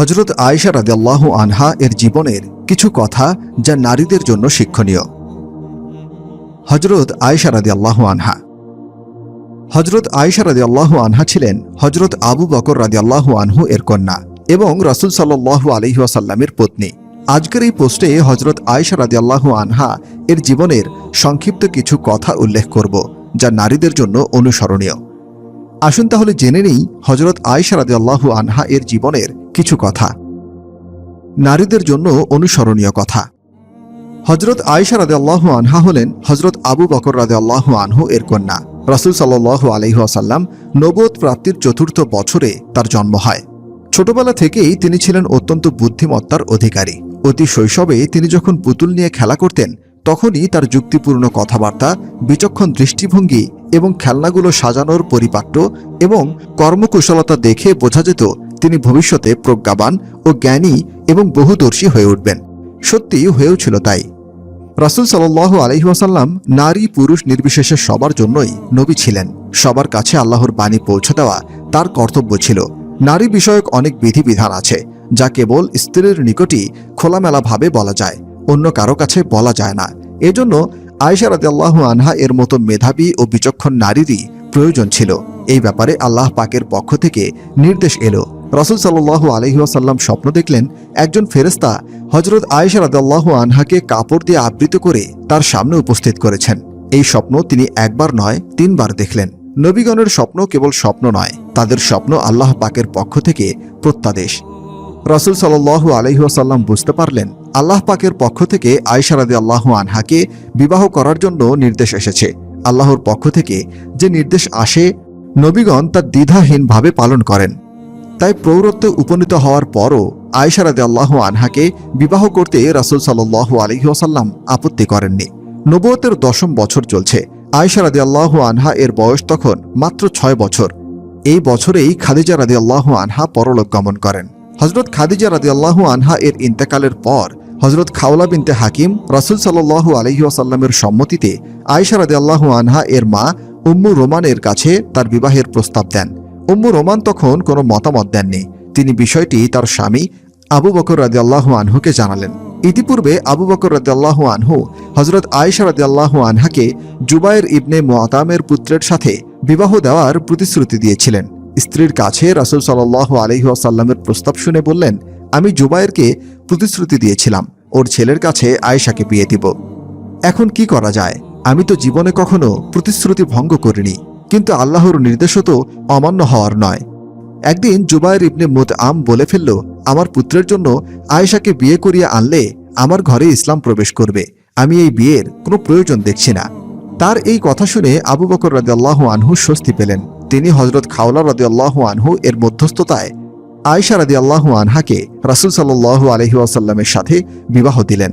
হজরত আয়েশা রাদিয়াল্লাহু আনহা এর জীবনের কিছু কথা যা নারীদের জন্য শিক্ষণীয়। হজরত আয়েশা রাদিয়াল্লাহু আনহা। হজরত আয়েশা রাদিয়াল্লাহু আনহা ছিলেন হজরত আবু বকর রাদিয়াল্লাহু আনহু এর কন্যা এবং রসুল সাল্লাল্লাহু আলাইহি ওয়াসাল্লামের পত্নী। আজকের এই পোস্টে হজরত আয়েশা রাদিয়াল্লাহু আনহা এর জীবনের সংক্ষিপ্ত কিছু কথা উল্লেখ করব, যা নারীদের জন্য অনুসরণীয়। আসুন তাহলে জেনে নেই হজরত আয়েশা রাদিয়াল্লাহু আনহা এর জীবনের কিছু কথা। নারীদের জন্য অনুসরণীয় কথা। হজরত আয়সা আয়েশা আল্লাহ আনহা হলেন হজরত আবু বকর রাদিয়াল্লাহু আনহু এর কন্যা। রাসূল সাল্লাল্লাহু আলাইহি ওয়াসাল্লাম নবুয়ত প্রাপ্তির চতুর্থ বছরে তার জন্ম হয়। ছোটবেলা থেকেই তিনি ছিলেন অত্যন্ত বুদ্ধিমত্তার অধিকারী। অতি শৈশবে তিনি যখন পুতুল নিয়ে খেলা করতেন, তখনই তার যুক্তিপূর্ণ কথাবার্তা, বিচক্ষণ দৃষ্টিভঙ্গি এবং খেলনাগুলো সাজানোর পরিপাট্য এবং কর্মকুশলতা দেখে বোঝা যেত তিনি ভবিষ্যতে প্রজ্ঞাবান ও জ্ঞানী এবং বহুদর্শী হয়ে উঠবেন। সত্যি হয়েও ছিল তাই। রাসুল সাল্লাহ আলহিহাসাল্লাম নারী পুরুষ নির্বিশেষে সবার জন্যই নবী ছিলেন। সবার কাছে আল্লাহর বাণী পৌঁছে দেওয়া তার কর্তব্য ছিল। নারী বিষয়ক অনেক বিধিবিধান আছে, যা কেবল স্ত্রীর নিকটই খোলামেলাভাবে বলা যায়, অন্য কারও কাছে বলা যায় না। এজন্য আয়েশা রাদিয়াল্লাহু আনহা এর মতো মেধাবী ও বিচক্ষণ নারীরই প্রয়োজন ছিল। এই ব্যাপারে আল্লাহ পাকের পক্ষ থেকে নির্দেশ এলো। রসুল সাল্লাহ আলহিহাসাল্লাম স্বপ্ন দেখলেন, একজন ফেরেস্তা হজরত আয়েশা রাদিয়াল্লাহু আনহাকে কাপড় দিয়ে আবৃত করে তার সামনে উপস্থিত করেছেন। এই স্বপ্ন তিনি একবার নয়, তিনবার দেখলেন। নবীগণের স্বপ্ন কেবল স্বপ্ন নয়, তাদের স্বপ্ন আল্লাহ পাকের পক্ষ থেকে প্রত্যাদেশ। রসুল সাল্লাহ আলহিহাসাল্লাম বুঝতে পারলেন, আল্লাহ পাকের পক্ষ থেকে আয়সা রাদি আল্লাহ আনহাকে বিবাহ করার জন্য নির্দেশ এসেছে। আল্লাহর পক্ষ থেকে যে নির্দেশ আসে, নবীগণ তা দ্বিধাহীনভাবে পালন করেন। তাই প্রৌরত্বে উপনীত হওয়ার পরও আয়সা রাদি আল্লাহ আনহাকে বিবাহ করতে রাসুল সাল্লাহ আলহিহাসাল্লাম আপত্তি করেননি। নবুয়তের দশম বছর চলছে। আয়সা রাদি আল্লাহ আনহা এর বয়স তখন মাত্র ছয় বছর। এই বছরেই খাদিজা রাদি আল্লাহ আনহা পরলোক গমন করেন। হজরত খাদিজা রাদি আল্লাহ আনহা এর ইন্তেকালের পর হজরত খাওলা বিনতে হাকিম রাসুল সাল্লাহ আলহিউসাল্লামের সম্মতিতে আয়সা রাদি আল্লাহ আনহা এর মা উম্মু রোমানের কাছে তার বিবাহের প্রস্তাব দেন। উম্মু রোমান তখন কোনো মতামত দেননি। তিনি বিষয়টি তার স্বামী আবু বকর রাদি আল্লাহ আনহুকে জানালেন। ইতিপূর্বে আবু বকর রাদিয়াল্লাহ আনহু হজরত আয়েশা রাদিয়াল্লাহু আনহাকে জুবায়ের ইবনে মোয়াতামের পুত্রের সাথে বিবাহ দেওয়ার প্রতিশ্রুতি দিয়েছিলেন। স্ত্রীর কাছে রাসুল সাল্লাহ আলহিহাসাল্লামের প্রস্তাব শুনে বললেন, আমি জুবায়েরকে প্রতিশ্রুতি দিয়েছিলাম, ওর ছেলের কাছে আয়েশাকে বিয়ে দিব। এখন কি করা যায়? আমি তো জীবনে কখনো প্রতিশ্রুতি ভঙ্গ করিনি। কিন্তু আল্লাহর নির্দেশও তো অমান্য হওয়ার নয়। একদিন জুবায়ের ইবনে মুদ আম বলে ফেলল, আমার পুত্রের জন্য আয়েশাকে বিয়ে করিয়ে আনলে আমার ঘরে ইসলাম প্রবেশ করবে। আমি এই বিয়ের কোনো প্রয়োজন দেখছি না। তার এই কথা শুনে আবু বকর রাদিয়াল্লাহ আনহু স্বস্তি পেলেন। তিনি হজরত খাওলা রাদিয়াল্লাহ আনহু এর মধ্যস্থতায় আয়েশা রাদিয়াল্লাহু আনহাকে রাসুল সাল্লাহ আলহি আসাল্লামের সাথে বিবাহ দিলেন।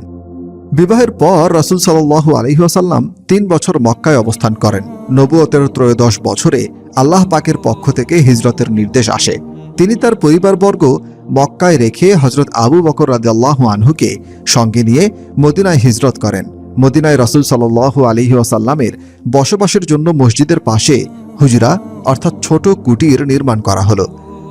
বিবাহের পর রাসুল সাল্লাহু আলহিহাসাল্লাম তিন বছর মক্কায় অবস্থান করেন। নবুয়তের ত্রয়োদশ বছরে আল্লাহ পাকের পক্ষ থেকে হিজরতের নির্দেশ আসে। তিনি তার পরিবারবর্গ মক্কায় রেখে হজরত আবু বকর রাদিয়াল্লাহু আনহুকে সঙ্গে নিয়ে মদিনায় হিজরত করেন। মদিনায় রসুল সাল্লাহু আলহি আসাল্লামের বসবাসের জন্য মসজিদের পাশে হুজরা, অর্থাৎ ছোট কুটির নির্মাণ করা হলো।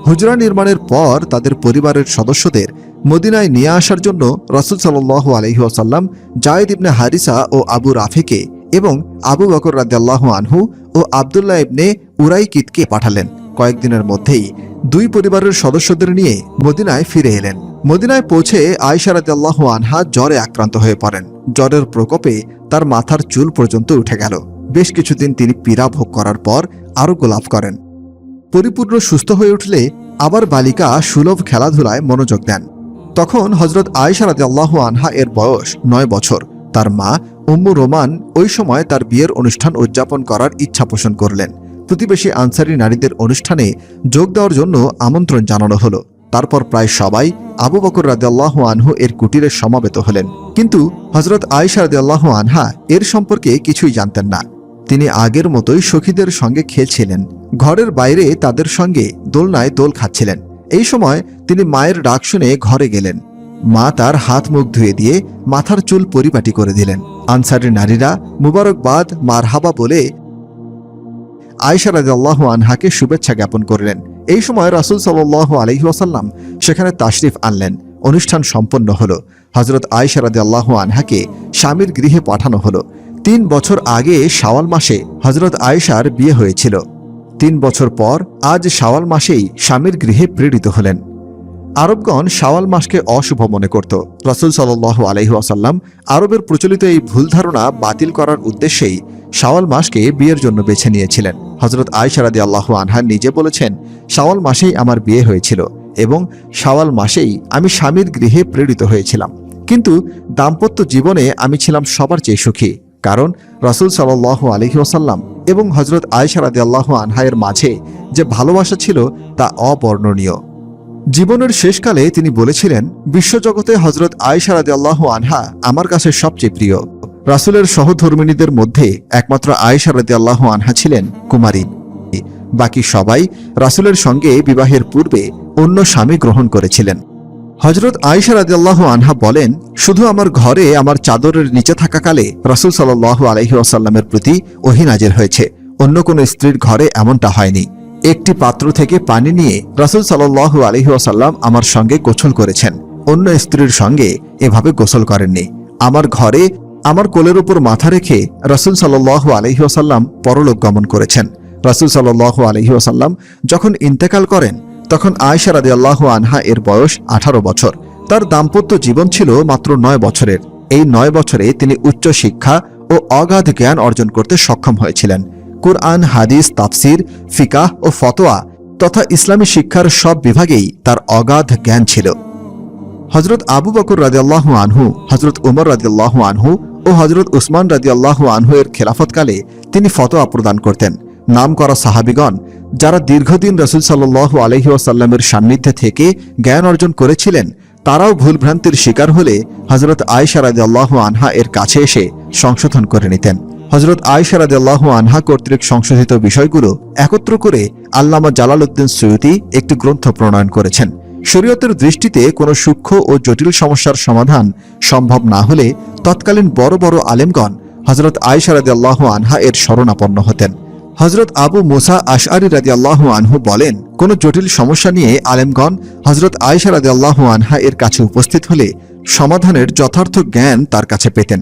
হুজরা নির্মাণের পর তাদের পরিবারের সদস্যদের মদিনায় নিয়ে আসার জন্য রসুল সাল্লাহু আলহি আসাল্লাম জায়েদ ইবনে হারিসা ও আবু রাফেকে এবং আবু বকর রাদিয়াল্লাহ আনহু ও আবদুল্লাহ ইবনে উরাইকিদকে পাঠালেন। কয়েকদিনের মধ্যেই দুই পরিবারের সদস্যদের নিয়ে মদিনায় ফিরে এলেন। মদিনায় পৌঁছে আয়সা রাদিয়াল্লাহু আনহা জ্বরে আক্রান্ত হয়ে পড়েন। জ্বরের প্রকোপে তার মাথার চুল পর্যন্ত উঠে গেল। বেশ কিছুদিন তিনি পীড়া ভোগ করার পর আরোগ্য লাভ করেন। পরিপূর্ণ সুস্থ হয়ে উঠলে আবার বালিকা সুলভ খেলাধুলায় মনোযোগ দেন। তখন হজরত আয়েশা রাদিয়াল্লাহ আনহা এর বয়স নয় বছর। তার মা উম্মু রোমান ওই সময় তার বিয়ের অনুষ্ঠান উদযাপন করার ইচ্ছা পোষণ করলেন। প্রতিবেশী আনসারি নারীদের অনুষ্ঠানে যোগ দেওয়ার জন্য আমন্ত্রণ জানানো হলো। তারপর প্রায় সবাই আবু বকর রাদিয়াল্লাহ আনহু এর কুটিরে সমাবেত হলেন। কিন্তু হজরত আয়েশা রাদিয়াল্লাহ আনহা এর সম্পর্কে কিছুই জানতেন না। তিনি আগের মতোই সখীদের সঙ্গে খেলছিলেন। ঘরের বাইরে তাদের সঙ্গে দোলনায় দোল খাচ্ছিলেন। এই সময় তিনি মায়ের ডাক শুনে ঘরে গেলেন। মা তার হাত মুখ ধুয়ে দিয়ে মাথার চুল পরিপাটি করে দিলেন। আনসারের নারীরা মুবারকবাদ, মারহাবা বলে আয়সা রাজাল্লাহ আনহাকে শুভেচ্ছা জ্ঞাপন করলেন। এই সময় রাসুল সাল আলহি ওয়াসাল্লাম সেখানে তাশরিফ আনলেন। অনুষ্ঠান সম্পন্ন হলো। হজরত আয়সা রাদে আল্লাহ আনহাকে স্বামীর গৃহে পাঠানো হলো। তিন বছর আগে শাওয়াল মাসে হজরত আয়েশার বিয়ে হয়েছিল। তিন বছর পর আজ শাওয়াল মাসেই স্বামীর গৃহে প্রেরিত হলেন। আরবগণ শাওয়াল মাসকে অশুভ মনে করত। রসুল সাল আলহি আসাল্লাম আরবের প্রচলিত এই ভুল ধারণা বাতিল করার উদ্দেশ্যেই শাওয়াল মাসকে বিয়ের জন্য বেছে নিয়েছিলেন। হজরত আয়সারাদি আল্লাহ আনহা নিজে বলেছেন, শাওয়াল মাসেই আমার বিয়ে হয়েছিল এবং শাওয়াল মাসেই আমি স্বামীর গৃহে প্রেরিত হয়েছিলাম। কিন্তু দাম্পত্য জীবনে আমি ছিলাম সবার চেয়ে সুখী। কারণ রসুল সাল্লাহ আলহি ওসাল্লাম এবং হজরত আয়সারাদি আল্লাহ আনহায়ের মাঝে যে ভালোবাসা ছিল তা অবর্ণনীয়। জীবনের শেষকালে তিনি বলেছিলেন, বিশ্বজগতে হজরত আয়সারাদি আল্লাহ আনহা আমার কাছে সবচেয়ে প্রিয়। রাসুলের সহধর্মিনীদের মধ্যে একমাত্র আয়সারাদি আল্লাহ আনহা ছিলেন কুমারী। বাকি সবাই রাসুলের সঙ্গে বিবাহের পূর্বে অন্য স্বামী গ্রহণ করেছিলেন। হজরত আয়সা রাদিয়াল্লাহু আনহা বলেন, শুধু আমার ঘরে আমার চাদরের নিচে থাকাকালে রাসুল সাল্লাহ আলহি আসাল্লামের প্রতি ওহিনাজের হয়েছে। অন্য কোনো স্ত্রীর ঘরে এমনটা হয়নি। একটি পাত্র থেকে পানি নিয়ে রাসুল সাল্লাহু আলহি আসাল্লাম আমার সঙ্গে গোসল করেছেন। অন্য স্ত্রীর সঙ্গে এভাবে গোসল করেননি। আমার ঘরে আমার কোলের উপর মাথা রেখে রাসুল সাল্লাহু আলহি আসাল্লাম পরলোক গমন করেছেন। রাসুল সাল্লাহু আলহি আসাল্লাম যখন ইন্তেকাল করেন তখন আয়সা রাদি আল্লাহ আনহা এর বয়স আঠারো বছর। তার দাম্পত্য জীবন ছিল মাত্র নয় বছরের। এই নয় বছরে তিনি উচ্চ শিক্ষা ও অগাধ জ্ঞান অর্জন করতে সক্ষম হয়েছিলেন। কুরআন, হাদিস, তাফসির, ফিকাহ ও ফতোয়া তথা ইসলামী শিক্ষার সব বিভাগেই তার অগাধ জ্ঞান ছিল। হজরত আবু বকর রাজিয়াল্লাহু আনহু হজরত উমর রাজিয়াল্লাহু আনহু ও হজরত উসমান রাজিয়াল্লাহু আনহু এর খেলাফতকালে তিনি ফতোয়া প্রদান করতেন। নাম করা সাহাবিগণ, যারা দীর্ঘদিন রসুল সাল্লাহ আলহি ওয়াসাল্লামের সান্নিধ্যে থেকে জ্ঞান অর্জন করেছিলেন, তারাও ভুলভ্রান্তির শিকার হলে হজরত আয়সারাদ আল্লাহ আনহা এর কাছে এসে সংশোধন করে নিতেন। হজরত আয়সারাদ আল্লাহ আনহা কর্তৃক সংশোধিত বিষয়গুলো একত্র করে আল্লামা জালাল উদ্দিন সৈয়দি একটি গ্রন্থ প্রণয়ন করেছেন। শরীয়তের দৃষ্টিতে কোনো সূক্ষ্ম ও জটিল সমস্যার সমাধান সম্ভব না হলে তৎকালীন বড় বড় আলেমগণ হজরত আয়সারাদ আল্লাহ আনহা এর শরণাপন্ন হতেন। হজরত আবু মুসা আশআরি রাজি আল্লাহ আনহু বলেন, কোন জটিল সমস্যা নিয়ে আলেমগণ হজরত আয়সা রাজি আল্লাহ আনহা এর কাছে উপস্থিত হলে সমাধানের যথার্থ জ্ঞান তার কাছে পেতেন।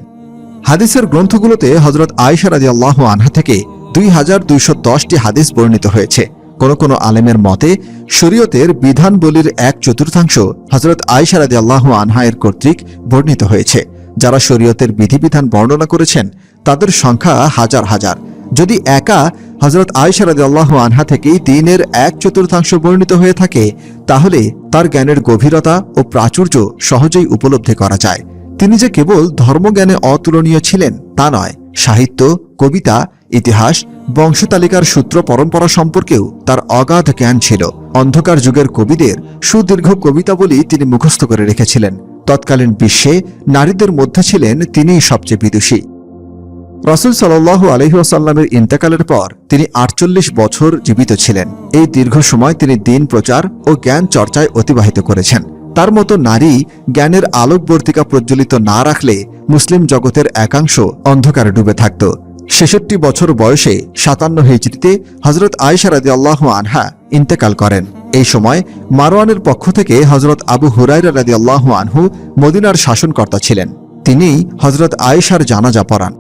হাদিসের গ্রন্থগুলোতে হজরত আয়সা রাজি আল্লাহ আনহা থেকে দুই হাজার দুইশো দশটি হাদিস বর্ণিত হয়েছে। কোন কোন আলেমের মতে, শরীয়তের বিধান বলির এক চতুর্থাংশ হজরত আয়সা রাজি আল্লাহ আনহা এর কর্তৃক বর্ণিত হয়েছে। যারা শরীয়তের বিধিবিধান বর্ণনা করেছেন, তাদের সংখ্যা হাজার হাজার। যদি একা হজরত আয়সারাদ আল্লাহ আনহা থেকেই দিনের এক চতুর্থাংশ বর্ণিত হয়ে থাকে, তাহলে তার জ্ঞানের গভীরতা ও প্রাচুর্য সহজেই উপলব্ধি করা যায়। তিনি যে কেবল ধর্মজ্ঞানে অতুলনীয় ছিলেন তা নয়, সাহিত্য, কবিতা, ইতিহাস, বংশতালিকার সূত্র পরম্পরা সম্পর্কেও তার অগাধ জ্ঞান ছিল। অন্ধকার যুগের কবিদের সুদীর্ঘ কবিতা কবিতাবলী তিনি মুখস্থ করে রেখেছিলেন। তৎকালীন বিশ্বে নারীদের মধ্যে ছিলেন তিনিই সবচেয়ে বিদুষী। রসুল সাল্লাহ আলহিহাসাল্লামের ইন্তেকালের পর তিনি আটচল্লিশ বছর জীবিত ছিলেন। এই দীর্ঘ সময় তিনি দিন প্রচার ও জ্ঞান চর্চায় অতিবাহিত করেছেন। তার মতো নারী জ্ঞানের আলোকবর্তিকা প্রজ্বলিত না রাখলে মুসলিম জগতের একাংশ অন্ধকারে ডুবে থাকত। ছেষট্টি বছর বয়সে সাতান্ন হিজড়িতে হজরত আয়সারাদি আল্লাহ আনহা ইন্তেকাল করেন। এই সময় মারওয়ানের পক্ষ থেকে হজরত আবু হুরাইরা রাদি আল্লাহ আনহু মদিনার শাসনকর্তা ছিলেন। তিনি হজরত আয়েশার জানাজা পড়ান।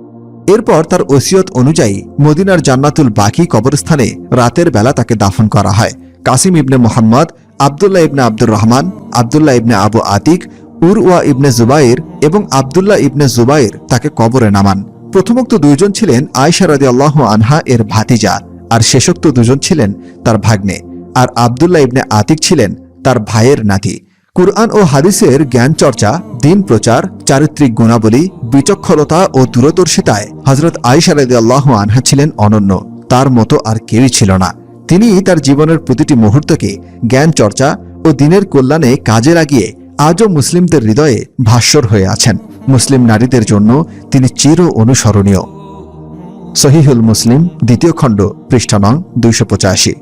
এরপর তার ওসিয়ত অনুযায়ী মদিনার জান্নাতুল বাকি কবরস্থানে রাতের বেলা তাকে দাফন করা হয়। কাসিম ইবনে মোহাম্মদ, আবদুল্লাহ ইবনে আব্দুর রহমান, আবদুল্লাহ ইবনে আবু আতিক উর ওয়া ইবনে জুবাইর এবং আবদুল্লাহ ইবনে জুবাইর তাকে কবরে নামান। প্রথমোক্ত দুইজন ছিলেন আয়সা রাদি আল্লাহ আনহা এর ভাতিজা আর শেষোক্ত দুজন ছিলেন তার ভাগ্নে। আর আবদুল্লাহ ইবনে আতিক ছিলেন তার ভাইয়ের নাতি। কুরআন ও হাদিসের জ্ঞান চর্চা, দিন প্রচার, চারিত্রিক গুণাবলী, বিচক্ষণতা ও দূরদর্শিতায় হজরত আইসারাদি আল্লাহ আনহা ছিলেন অনন্য। তার মতো আর কেউই ছিল না। তিনি তার জীবনের প্রতিটি মুহূর্তকে জ্ঞান চর্চা ও দিনের কল্যাণে কাজে লাগিয়ে আজও মুসলিমদের হৃদয়ে ভাস্বর হয়ে আছেন। মুসলিম নারীদের জন্য তিনি চির অনুসরণীয়। সহিহুল মুসলিম, দ্বিতীয় খণ্ড, পৃষ্ঠা নং, দুইশো পঁচাশি।